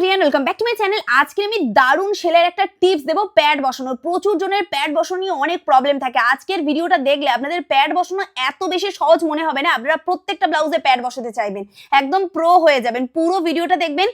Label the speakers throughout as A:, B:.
A: Everyone welcome back to my channel আজকে আমি দারুণ সেলের একটা টিপস দেবো প্যাড বসানোর। প্রচুর জনের প্যাড বসানো অনেক প্রবলেম থাকে। আজকের ভিডিওটা দেখলে আপনাদের প্যাড বসানো এত বেশি সহজ মনে হবে না। আপনারা প্রত্যেকটা ব্লাউজে প্যাড বসাতে চাইবেন। একদম প্রো হয়ে যাবেন। পুরো ভিডিওটা দেখবেন।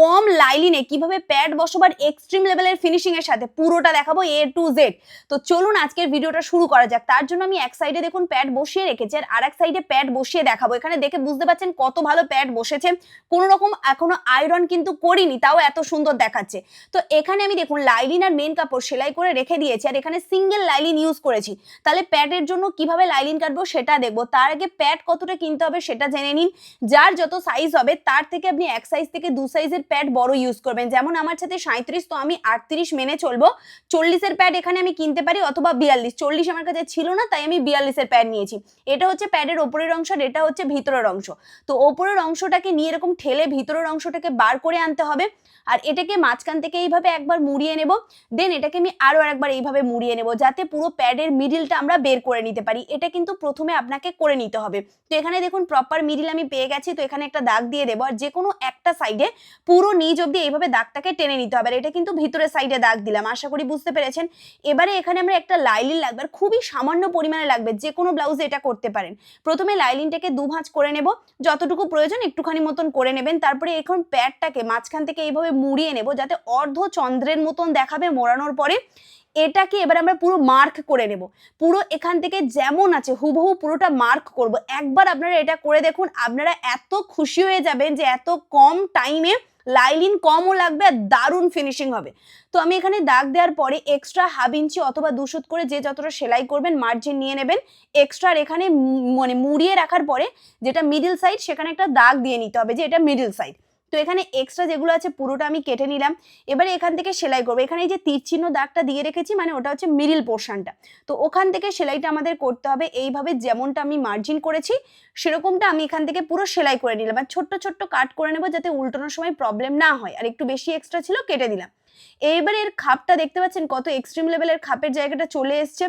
A: কম লাইলিনে কীভাবে প্যাড বসবার এক্সট্রিম লেভেলের ফিনিশিং এর সাথে পুরোটা দেখাবো এ টু জেড তো চলুন আজকের ভিডিওটা শুরু করা যাক। তার জন্য আমি এক সাইডে দেখুন প্যাড বসিয়ে রেখেছি আর আরেক সাইডে প্যাড বসিয়ে দেখাবো। এখানে দেখে বুঝতে পারছেন কত ভালো প্যাড বসেছে। কোনো রকম এখনও আয়রন কিন্তু করিনি। তাও এত সুন্দর দেখাচ্ছে। তো এখানে আমি দেখুন, লাইলিন আর মেন কাপড় সেলাই করে রেখে দিয়েছি, আর এখানে সিঙ্গেল লাইলিন ইউজ করেছি। তাহলে প্যাডের জন্য কীভাবে লাইলিন কাটবো সেটা দেখব। তার আগে প্যাড কতটা কিনতে হবে সেটা জেনে নিন। যার যত সাইজ হবে, তার থেকে আপনি এক সাইজ থেকে দু সাইজের প্যাড বড় ইউজ করবেন। যেমন আমার সাথে সাঁত্রিশ তো আমি আটত্রিশ মেনে চলবো। চল্লিশের প্যাড এখানে আমি কিনতে পারি, অথবা বিয়াল্লিশ। চল্লিশ আমার কাছে ছিল না, তাই আমি বিয়াল্লিশের প্যাড নিয়েছি। এটা হচ্ছে প্যাডের ওপরের অংশ, আর এটা হচ্ছে ভিতরের অংশ। তো ওপরের অংশটাকে নিয়ে এরকম ঠেলে ভিতরের অংশটাকে বার করে আনতে আর এটাকে মাঝখান থেকে এইভাবে একবার মুড়িয়ে নেব। দেন এটাকে আমি আরও একবার এইভাবে মুড়িয়ে নেব যাতে পুরো প্যাডের মিডিলটা আমরা বের করে নিতে পারি। এটা কিন্তু প্রথমে আপনাকে করে নিতে হবে। তো এখানে দেখুন প্রপার মিডিল আমি পেয়ে গেছি। তো এখানে একটা দাগ দিয়ে দেবো। আর যে কোনো একটা সাইডে পুরো নিচ অব্দি এইভাবে দাগটাকে টেনে নিতে হবে। আর এটা কিন্তু ভিতরের সাইডে দাগ দিলাম। আশা করি বুঝতে পেরেছেন। এবারে এখানে আমরা একটা লাইলিন লাগবে। আর খুবই সামান্য পরিমাণে লাগবে। যে কোনো ব্লাউজে এটা করতে পারেন। প্রথমে লাইলিনটাকে দু ভাঁজ করে নেব। যতটুকু প্রয়োজন একটুখানি মতন করে নেবেন। তারপরে এখন প্যাডটাকে মাঝখান থেকে এইভাবে মুড়িয়ে নেব, যাতে অর্ধ চন্দ্রের মতন দেখাবে মোড়ানোর পরে। এটাকে এবার আমরা পুরো মার্ক করে নেব। পুরো এখান থেকে যেমন আছে, হুবহু পুরোটা মার্ক করব। একবার আপনারা এটা করে দেখুন, আপনারা এত খুশি হয়ে যাবেন যে এত কম টাইমে লাইলিন কমও লাগবে আর দারুণ ফিনিশিং হবে। তো আমি এখানে দাগ দেওয়ার পরে এক্সট্রা হাফ ইঞ্চি অথবা দুশুত করে যে যতটা সেলাই করবেন মার্জিন নিয়ে নেবেন। এক্সট্রা এখানে মানে মুড়িয়ে রাখার পরে যেটা মিডিল সাইড সেখানে একটা দাগ দিয়ে নিতে হবে যে এটা মিডিল সাইড তো এখানে এক্সট্রা যেগুলো আছে পুরোটা আমি কেটে নিলাম। এবারে এখান থেকে সেলাই করব। এখানে এই যে তীর চিহ্ন দাগটা দিয়ে রেখেছি মানে ওটা হচ্ছে মিডিল পোর্শনটা তো ওখান থেকে সেলাইটা আমাদের করতে হবে। এইভাবে যেমনটা আমি মার্জিন করেছি, সেরকমটা আমি এখান থেকে পুরো সেলাই করে নিলাম। আর ছোট্ট ছোট্ট কাট করে নেব যাতে উল্টানোর সময় প্রবলেম না হয়। আর একটু বেশি এক্সট্রা ছিল, কেটে দিলাম। এইবারে এর খাপটা দেখতে পাচ্ছেন কত এক্সট্রিম লেভেলের খাপের জায়গাটা চলে এসছে।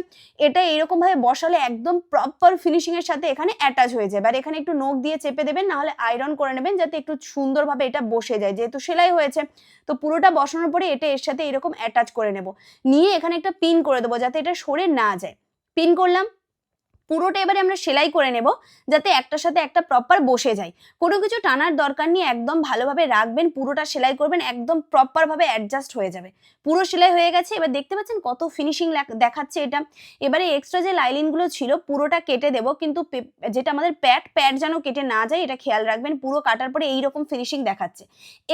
A: এটা এরকম ভাবে বসালে একদম প্রপার ফিনিশিং এর সাথে এখানে অ্যাটাচ হয়ে যাবে। আর এখানে একটু নখ দিয়ে চেপে দেবেন, না হলে আয়রন করে নেবেন যাতে একটু সুন্দরভাবে এটা বসে যায়। যেহেতু সেলাই হয়েছে, তো পুরোটা বসানোর পরে এটা এর সাথে এরকম অ্যাটাচ করে নেব। নিয়ে এখানে একটা পিন করে দেবো যাতে এটা সরে না যায়। পিন করলাম পুরোটা এবারে আমরা সেলাই করে নেব যাতে একটার সাথে একটা প্রপার বসে যায়। কোনো কিছু টানার দরকার নিয়ে একদম ভালোভাবে রাখবেন, পুরোটা সেলাই করবেন, একদম প্রপারভাবে অ্যাডজাস্ট হয়ে যাবে। পুরো সেলাই হয়ে গেছে, এবার দেখতে পাচ্ছেন কত ফিনিশিং দেখাচ্ছে এটা। এবারে এক্সট্রা যে লাইলিনগুলো ছিল, পুরোটা কেটে দেব, কিন্তু যেটা আমাদের প্যাড প্যাড যেন কেটে না যায়, এটা খেয়াল রাখবেন, পুরো কাটার পরে এইরকম ফিনিশিং দেখাচ্ছে।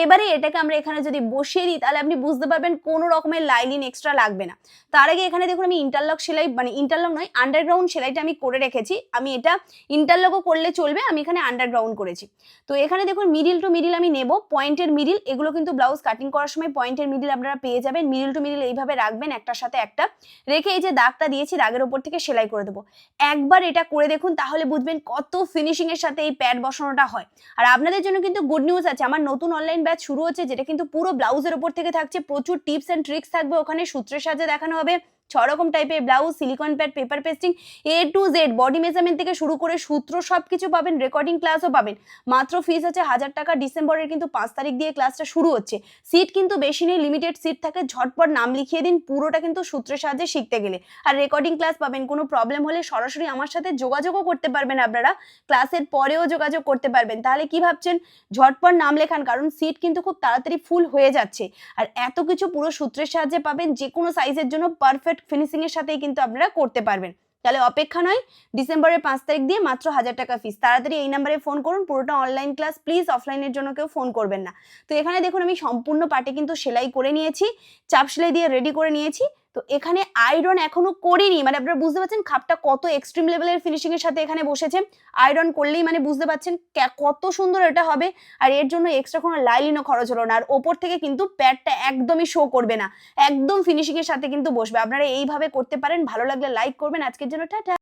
A: এবারে এটাকে আমরা এখানে যদি বসিয়ে দিই, তাহলে আপনি বুঝতে পারবেন কোনো রকমের লাইলিন এক্সট্রা লাগবে না। তার আগে এখানে দেখুন আমি ইন্টারলক সেলাই মানে ইন্টারলক নয় আন্ডারগ্রাউন্ড সেলাইটা আমি করে রেখেছি। আমি এটা ইন্টারলকও করলে চলবে, আমি এখানে আন্ডারগ্রাউন্ড করেছি। তো এখানে দেখুন মিডিল টু মিডিল আমি নেব পয়েন্টের মিডিল এগুলো কিন্তু ব্লাউজ কাটিং করার সময় পয়েন্টের মিডিল আপনারা পেয়ে যাবেন। মিডিল টু মিডিল এইভাবে রাখবেন, একটার সাথে একটা। রেখে এই যে দাগটা দিয়েছি, দাগের ওপর থেকে সেলাই করে দেবো। একবার এটা করে দেখুন, তাহলে বুঝবেন কত ফিনিশিং এর সাথে এই প্যাড বসানোটা হয়। আর আপনাদের জন্য কিন্তু গুড নিউজ আছে, আমার নতুন অনলাইন ব্যাচ শুরু হচ্ছে, যেটা কিন্তু পুরো ব্লাউজের ওপর থেকে থাকছে। প্রচুর টিপস অ্যান্ড ট্রিক্স থাকবে, ওখানে সূত্রের সাহায্যে দেখানো হবে। ছ রকম টাইপের blouse silicone pad paper pasting A to Z body measurement থেকে শুরু করে সূত্র সব কিছু পাবেন রেকর্ডিং ক্লাসও পাবেন। মাত্র ফিস আছে হাজার টাকা, ডিসেম্বরের কিন্তু পাঁচ তারিখ দিয়ে ক্লাসটা শুরু হচ্ছে। সিট কিন্তু বেশি নেই লিমিটেড সিট থাকে, ঝটপট নাম লিখিয়ে দিন, পুরোটা কিন্তু সূত্রের সাহায্যে শিখতে গেলে। আর রেকর্ডিং ক্লাস পাবেন, কোনো প্রবলেম হলে সরাসরি আমার সাথে যোগাযোগও করতে পারবেন আপনারা। ক্লাসের পরেও যোগাযোগ করতে পারবেন। তাহলে কি ভাবছেন? ঝটপট নাম লেখান, কারণ সিট কিন্তু খুব তাড়াতাড়ি ফুল হয়ে যাচ্ছে। আর এত কিছু পুরো সূত্রের সাহায্যে পাবেন যে কোনো সাইজের জন্য পারফেক্ট ফিনিশিং এর সাথেই কিন্তু আপনারা করতে পারবেন। তাহলে অপেক্ষা নয়, ডিসেম্বরের পাঁচ তারিখ দিয়ে মাত্র হাজার টাকা ফিস তাড়াতাড়ি এই নাম্বারে ফোন করুন, পুরোটা অনলাইন ক্লাস প্লিজ অফলাইনের জন্য কেউ ফোন করবেন না। তো এখানে দেখুন আমি সম্পূর্ণ পাটে কিন্তু সেলাই করে নিয়েছি, চাপ সেলাই দিয়ে রেডি করে নিয়েছি। তো এখানে আয়রন এখনও করিনি মানে আপনারা বুঝতে পারছেন খাপটা কত এক্সট্রিম লেভেলের ফিনিশিং এর সাথে এখানে বসেছে। আয়রন করলেই মানে বুঝতে পারছেন কত সুন্দর এটা হবে। আর এর জন্য এক্সট্রা কোনো লাইলিনও খরচ হলো না। আর ওপর থেকে কিন্তু প্যাডটা একদমই শো করবে না। একদম ফিনিশিং এর সাথে কিন্তু বসবে। আপনারা এইভাবে করতে পারেন, ভালো লাগলে লাইক করবেন। আজকের জন্য টাটা।